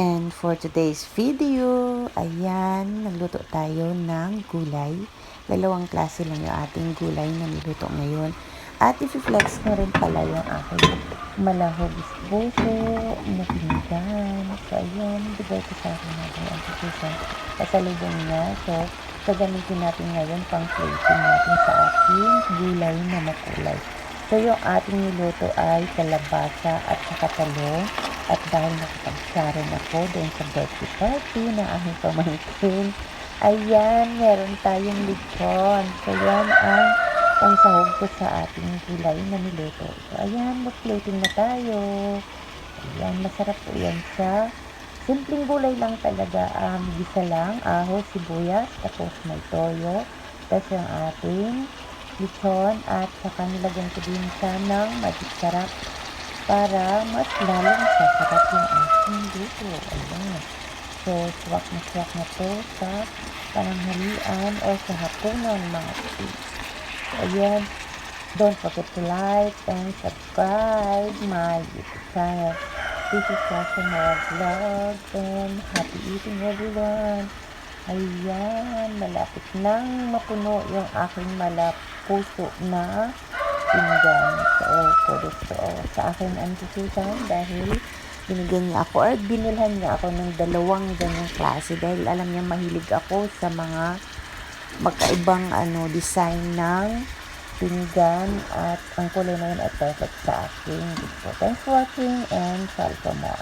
And for today's video, ayan, nagluto tayo ng gulay. Dalawang klase lang yung ating gulay na niluto ngayon. At i-flex ko rin pala yung aking malahog puso na pinigan. So, ayan, bigay ko sa akin natin ang pupusan. Kasalubong niya. So, gagamitin natin ngayon pang plating natin sa ating gulay na makulay. So, yung ating niluto ay kalabasa at saka talong. At dahil nakapag-sharon ako doon sa birthday party na aking pamangkin, ayan, meron tayong lechon. So, yan ang pangsahog ko sa ating gulay na niluto. So, ayan, mag-plating na tayo. Ayan, masarap po yan siya. Simpleng gulay lang talaga. Um, gisa lang, ahos, sibuyas, tapos may toyo. Tapos yung ating lechon at saka nilagyan ko din siya ng magic sarap para mas lalong sasarap yung ating luto. Ayan. So, swak na swak na to sa pananghalian o sa hapunan mga kapatid. Ayan. Don't forget to like and subscribe my YouTube channel. This is Sasha Mara Vlog and happy eating everyone. Ayan, malapit nang mapuno yung aking malapuso na pinggan. So, kudos to sa akin Auntie Susan dahil binigyan niya ako or binilhan niya ako ng dalawang ganyang klase dahil alam niya mahilig ako sa mga magkaibang ano design ng pinggan at ang kulay na yun ay perfect sa akin. So, thanks for watching and sorry for.